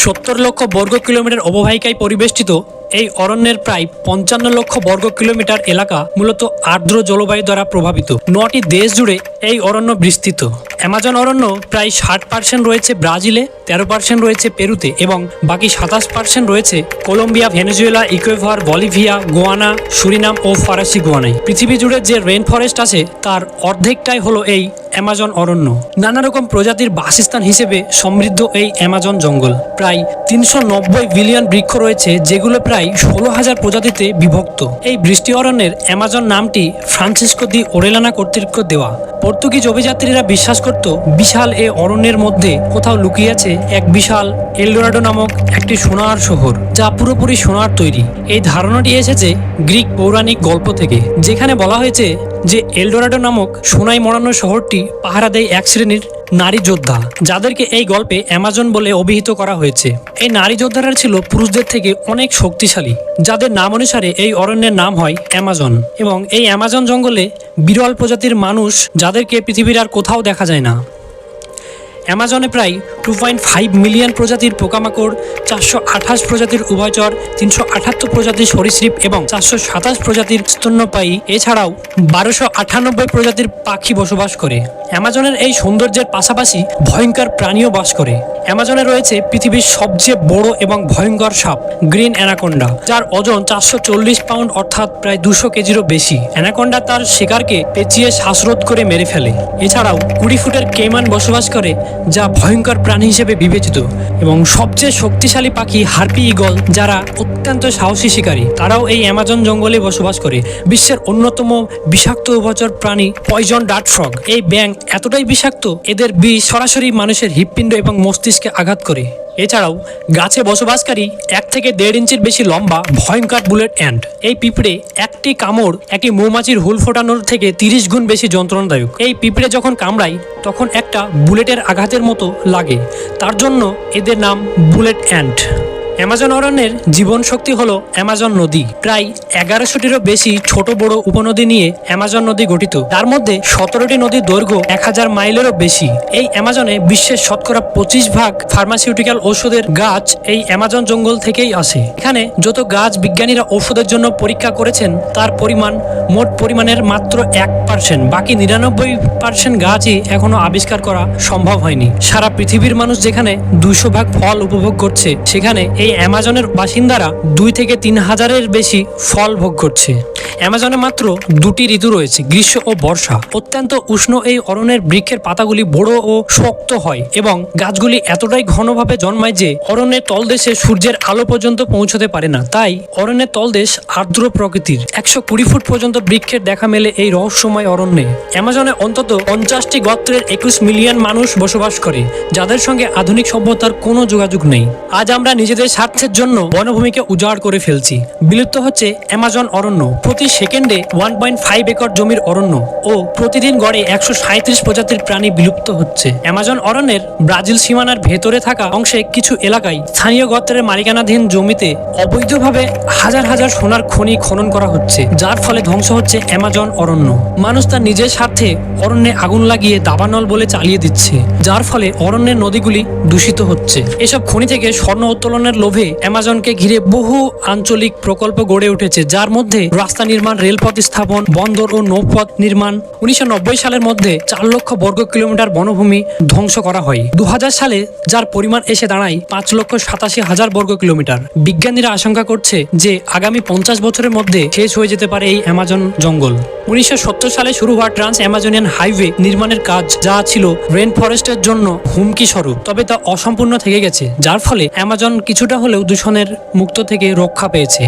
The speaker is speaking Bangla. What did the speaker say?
সত্তর লক্ষ বর্গ কিলোমিটার অববাহিকায় পরিবেষ্টিত এই অরণ্যের প্রায় পঞ্চান্ন লক্ষ বর্গ কিলোমিটার এলাকা মূলত আর্দ্র জলবায়ু দ্বারা প্রভাবিত। নটি দেশ জুড়ে এই অরণ্য বিস্তৃত। অ্যামাজন অরণ্য প্রায় ষাট পার্সেন্ট রয়েছে ব্রাজিলে, তেরো পার্সেন্ট রয়েছে পেরুতে এবং বাকি সাতাশ পার্সেন্ট রয়েছে Colombia, Venezuela, Ecuador, Bolivia, Guyana, Suriname ও ফরাসি গোয়ানায়। পৃথিবী জুড়ে যে রেন ফরেস্ট আছে, তার অর্ধেকটাই হলো এই অ্যামাজন অরণ্য। নানা রকম প্রজাতির বাসস্থান হিসেবে সমৃদ্ধ এই অ্যামাজন জঙ্গল। প্রায় তিনশো নব্বই বিলিয়ন বৃক্ষ রয়েছে, যেগুলো প্রায় ষোলো হাজার প্রজাতিতে বিভক্ত। এই বৃষ্টি অরণ্যের অ্যামাজন নামটি ফ্রান্সিসকো দি ওরেলানা কর্তৃক দেওয়া। পর্তুগিজ অভিযাত্রীরা বিশ্বাস করত, বিশাল এ অরণ্যের মধ্যে কোথাও লুকিয়ে আছে এক বিশাল এলডোরাডো নামক একটি সোনার শহর, যা পুরোপুরি সোনার তৈরি। এই ধারণাটি এসেছে গ্রিক পৌরাণিক গল্প থেকে, যেখানে বলা হয়েছে যে এলডোরাডো নামক সোনাই মরানো শহরটি পাহারা দেয় এক শ্রেণির নারী যোদ্ধা, যাদেরকে এই গল্পে অ্যামাজন বলে অভিহিত করা হয়েছে। এই নারী যোদ্ধারা ছিল পুরুষদের থেকে অনেক শক্তিশালী, যাদের নাম অনুসারে এই অরণ্যের নাম হয় অ্যামাজন। এবং এই অ্যামাজন জঙ্গলে বিরল প্রজাতির মানুষ, যাদেরকে পৃথিবীর আর কোথাও দেখা যায় না। অ্যামাজনে প্রায় টু পয়েন্ট ফাইভ মিলিয়ন প্রজাতির পোকামাকড়, চারশো আঠাশ প্রজাতির উভয়চর, তিনশো আঠাত্তর প্রজাতির সরীসৃপ এবং চারশো সাতাশ প্রজাতির স্তন্যপায়ী। এছাড়াও বারোশো আটানব্বই প্রজাতির পাখি বসবাস করে। অ্যামাজনের এই সৌন্দর্যের পাশাপাশি ভয়ঙ্কর প্রাণীও বাস করে। অ্যামাজনে রয়েছে পৃথিবীর সবচেয়ে বড় এবং ভয়ঙ্কর সাপ, গ্রিন অ্যানাকোন্ডা, যার ওজন চারশো চল্লিশ পাউন্ড অর্থাৎ প্রায় দুশো কেজিরও বেশি। অ্যানাকোন্ডা তার শিকারকে পেঁচিয়ে শ্বাসরোধ করে মেরে ফেলে। এছাড়াও কুড়ি ফুটের কেমান বসবাস করে, যা ভয়ঙ্কর প্রাণী হিসেবে বিবেচিত এবং সবচেয়ে শক্তিশালী পাখি হার্পি ইগল যারা অত্যন্ত সাহসী শিকারী। তারাও এই অ্যামাজন জঙ্গলে বসবাস করে। বিশ্বের অন্যতম বিষাক্ত উভচর প্রাণী পয়জন ডাট ফ্রগ। এই ব্যাং এতটাই বিষাক্ত, এদের বিষ সরাসরি মানুষের হৃৎপিণ্ড এবং মস্তিষ্কে আঘাত করে। এছাড়াও, গাছে বসবাসকারী এক থেকে দেড় ইঞ্চির বেশি লম্বা, ভয়ঙ্কর বুলেট অ্যান্ড। এই পিঁপড়ে একটি কামড়, একটি মৌমাছির হুল ফোটানোর থেকে তিরিশ গুণ বেশি যন্ত্রণাদায়ক। এই পিঁপড়ে যখন কামড়াই তখন একটা বুলেটের আঘাতের মতো লাগে। তার জন্য এদের নাম বুলেট অ্যান্ট অ্যামাজন অরণ্যের জীবন শক্তি হলো অ্যামাজন নদী। প্রায় এগারোশোটিরও বেশি ছোট বড় উপনদী নিয়ে অ্যামাজন নদী গঠিত। তার মধ্যে সতেরোটি নদীর দৈর্ঘ্য এক হাজার মাইলেরও বেশি। এই অ্যামাজনে বিশ্বের শতকরা পঁচিশ ভাগ ফার্মাসিউটিক্যাল ঔষধের গাছ এই অ্যামাজন জঙ্গল থেকেই আসে। এখানে যত গাছ বিজ্ঞানীরা ঔষধের জন্য পরীক্ষা করেছেন, তার পরিমাণ মোট পরিমাণের মাত্র এক পার্সেন্ট বাকি নিরানব্বই পার্সেন্ট গাছই এখনও আবিষ্কার করা সম্ভব হয়নি। সারা পৃথিবীর মানুষ যেখানে দুশো ভাগ ফল উপভোগ করছে, সেখানে এই অ্যামাজনের বাসিন্দারা দুই থেকে তিন হাজারের বেশি ফল ভোগ করছে। অ্যামাজনে মাত্র দুটি ঋতু রয়েছে, গ্রীষ্ম ও বর্ষা। অত্যন্ত উষ্ণ এই অরণ্যের বৃক্ষের পাতাগুলি বড় ও শক্ত হয় এবং গাছগুলি এতটাই ঘনভাবে জন্মায় যে অরণ্যের তলদেশে সূর্যের আলো পর্যন্ত পৌঁছতে পারে না। তাই অরণ্যের তলদেশ আর্দ্র প্রকৃতির। একশো কুড়ি ফুট পর্যন্ত বৃক্ষের দেখা মেলে এই রহস্যময় অরণ্যে। অ্যামাজনে অন্তত পঞ্চাশটি গোত্রের একুশ মিলিয়ন মানুষ বসবাস করে, যাদের সঙ্গে আধুনিক সভ্যতার কোনো যোগাযোগ নেই। আজ আমরা নিজেদের স্বার্থের জন্য বনভূমিকে উজাড় করে ফেলছি। বিলুপ্ত হচ্ছে অ্যামাজন অরণ্য। প্রতি সেকেন্ডে ওয়ান পয়েন্ট ফাইভ একর জমির অরণ্য ও প্রতিদিন গড়ে একশো সাঁত্রিশ প্রজাতির প্রাণী বিলুপ্ত হচ্ছে। অ্যামাজন অরণ্যের ব্রাজিল সীমানার ভেতরে থাকা অংশে কিছু এলাকায় স্থানীয় গোত্রের মালিকানাধীন জমিতে অবৈধভাবে হাজার হাজার সোনার খনি খনন করা হচ্ছে, যার ফলে ধ্বংস হচ্ছে অ্যামাজন অরণ্য। মানুষ তার নিজের স্বার্থে অরণ্যে আগুন লাগিয়ে দাবানল বলে চালিয়ে দিচ্ছে, যার ফলে অরণ্যের নদীগুলি দূষিত হচ্ছে। এসব খনি থেকে স্বর্ণ উত্তোলনের লোভে অ্যামাজনকে ঘিরে বহু আঞ্চলিক প্রকল্প গড়ে উঠেছে, যার মধ্যে রাস্তা নির্মাণ, রেলপথ স্থাপন, বন্দর ও নৌপথ নির্মাণ। উনিশশো নব্বই সালের মধ্যে চার লক্ষ বর্গ কিলোমিটার বনভূমি ধ্বংস করা হয়। দু হাজার সালে যার পরিমাণ এসে দাঁড়ায় পাঁচ লক্ষ সাতাশি হাজার বর্গ কিলোমিটার। বিজ্ঞানীরা আশঙ্কা করছে যে আগামী পঞ্চাশ বছরের মধ্যে শেষ হয়ে যেতে পারে এই অ্যামাজন জঙ্গল। উনিশশো সত্তর সালে শুরু হওয়া ট্রান্স অ্যামাজনিয়ান হাইওয়ে নির্মাণের কাজ যা ছিল রেন ফরেস্টের জন্য হুমকি স্বরূপ তবে তা অসম্পূর্ণ থেকে গেছে, যার ফলে অ্যামাজন কিছুটা হলেও দূষণের মুক্ত থেকে রক্ষা পেয়েছে।